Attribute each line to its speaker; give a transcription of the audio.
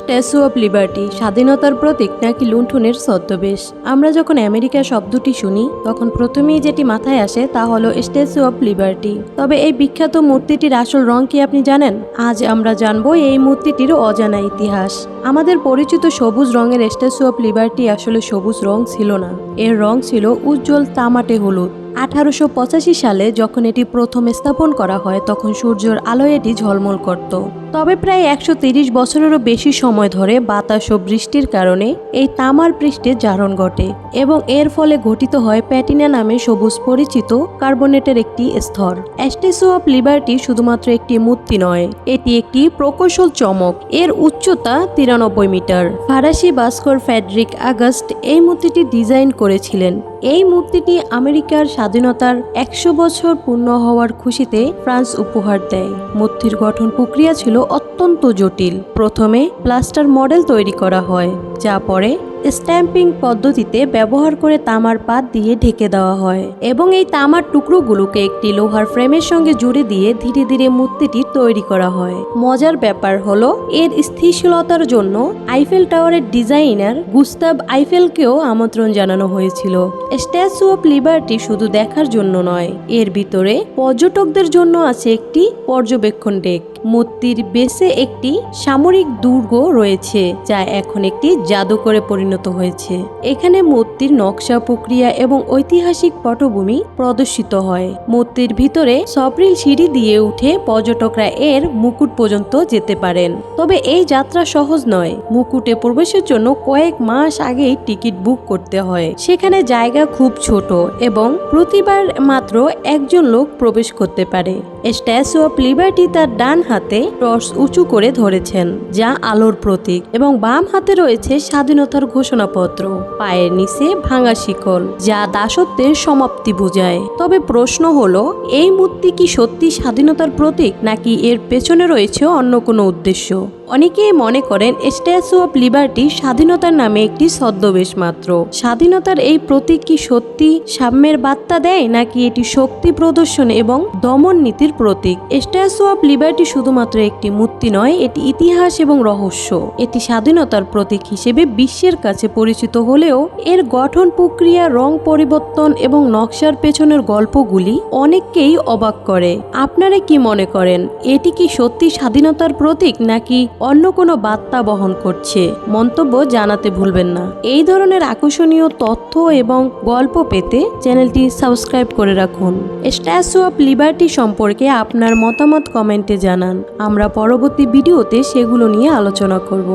Speaker 1: Statue of liberty, স্বাধীনতার প্রতীক নাকি লুণ্ঠনের ছদ্মবেশ? আমরা যখন আমেরিকা শব্দটি শুনি, তখন প্রথমেই যেটি মাথায় আসে তা হলো স্ট্যাচু অফ লিবার্টি। তবে এই বিখ্যাত মূর্তিটির আসল রং কি আপনি জানেন? আজ আমরা জানব এই মূর্তিটির অজানা ইতিহাস। আমাদের পরিচিত সবুজ রঙের স্ট্যাচু অফ লিবার্টি আসলে সবুজ রং ছিল না। এর রং ছিল উজ্জ্বল তামাটে হলুদ। আঠারোশো পঁচাশি সালে যখন এটি প্রথম স্থাপন করা হয়, তখন সূর্যের আলোয় এটি ঝলমল করত। তবে প্রায় একশো বছরেরও বেশি সময় ধরে বাতাস ও বৃষ্টির কারণে এই তামার পৃষ্ঠে জারণ ঘটে এবং এর ফলে গঠিত হয় প্যাটিনা নামে সবুজ পরিচিত কার্বনেটের একটি স্তর। স্ট্যাচু অফ লিবার্টি শুধুমাত্র একটি মূর্তি নয়, এটি একটি প্রকৌশল চমক। এর উচ্চতা তিরানব্বই মিটার। ফরাসি ভাস্কর ফ্যাড্রিক আগস্ট এই মূর্তিটি ডিজাইন করেছিলেন। এই মূর্তিটি আমেরিকার স্বাধীনতার একশো বছর পূর্ণ হওয়ার খুশিতে ফ্রান্স উপহার দেয়। মূর্তির গঠন প্রক্রিয়া ছিল অত্যন্ত জটিল। প্রথমে প্লাস্টার মডেল তৈরি করা হয়, যা পরে স্ট্যাম্পিং পদ্ধতিতে ব্যবহার করে তামার পাত দিয়ে ঢেকে দেওয়া হয় এবং এই তামার টুকরোগুলোকে একটি লোহার ফ্রেমের সঙ্গে জুড়ে দিয়ে ধীরে ধীরে মূর্তিটি তৈরি করা হয়। মজার ব্যাপার হলো, এর স্থিতিশীলতার জন্য আইফেল টাওয়ারের ডিজাইনার গুস্তাব আইফেলকেও আমন্ত্রণ জানানো হয়েছিল। স্ট্যাচু অফ লিবার্টি শুধু দেখার জন্য নয়, এর ভিতরে পর্যটকদের জন্য আছে একটি পর্যবেক্ষণ ডেক। মূর্তির বেসে একটি সামরিক দুর্গ রয়েছে, যা এখন একটি জাদুকরে পরিণত হয়েছে। এখানে মূর্তির নকশা প্রক্রিয়া এবং ঐতিহাসিক পটভূমি প্রদর্শিত হয়। মূর্তির ভিতরে সপ্রিল সিঁড়ি দিয়ে উঠে পর্যটকরা এর মুকুট পর্যন্ত যেতে পারেন। তবে এই যাত্রা সহজ নয়। মুকুটে প্রবেশের জন্য কয়েক মাস আগেই টিকিট বুক করতে হয়। সেখানে জায়গা খুব ছোট এবং প্রতিবার মাত্র একজন লোক প্রবেশ করতে পারে। স্ট্যাচু অফ লিবার্টি তার ডান হাতে ক্রস উঁচু করে ধরেছেন, যা আলোর প্রতীক, এবং বাম হাতে রয়েছে স্বাধীনতার ঘোষণাপত্র, পায়ের নিচে ভাঙা শিকল, যা দাসত্বের সমাপ্তি বোঝায়। তবে প্রশ্ন হলো, এই মূর্তি কি সত্যি স্বাধীনতার প্রতীক, নাকি এর পেছনে রয়েছে অন্য কোনো উদ্দেশ্য? অনেকেই মনে করেন স্ট্যাচু অফ লিবার্টি স্বাধীনতার নামে একটি ছদ্মবেশ মাত্র। স্বাধীনতার এই প্রতীক কি সত্যি সাম্যের বার্তা দেয়, নাকি এটি শক্তি প্রদর্শন এবং দমন নীতির প্রতীক? স্ট্যাচু অফ লিবার্টি শুধুমাত্র একটি মূর্তি নয়, এটি ইতিহাস এবং রহস্য। এটি স্বাধীনতার প্রতীক হিসেবে বিশ্বের কাছে পরিচিত হলেও এর গঠন প্রক্রিয়া, রং পরিবর্তন এবং নকশার পেছনের গল্পগুলি অনেককেই অবাক করে। আপনারা কি মনে করেন, এটি কি সত্যি স্বাধীনতার প্রতীক, নাকি অন্য কোনো বার্তা বহন করছে। মন্তব্য জানাতে ভুলবেন না। এই ধরনের আকর্ষণীয় তথ্য এবং গল্প পেতে চ্যানেলটি সাবস্ক্রাইব করে রাখুন। স্ট্যাচু অফ লিবার্টি সম্পর্কে আপনার মতামত কমেন্টে জানান। আমরা পরবর্তী ভিডিওতে সেগুলো নিয়ে আলোচনা করব।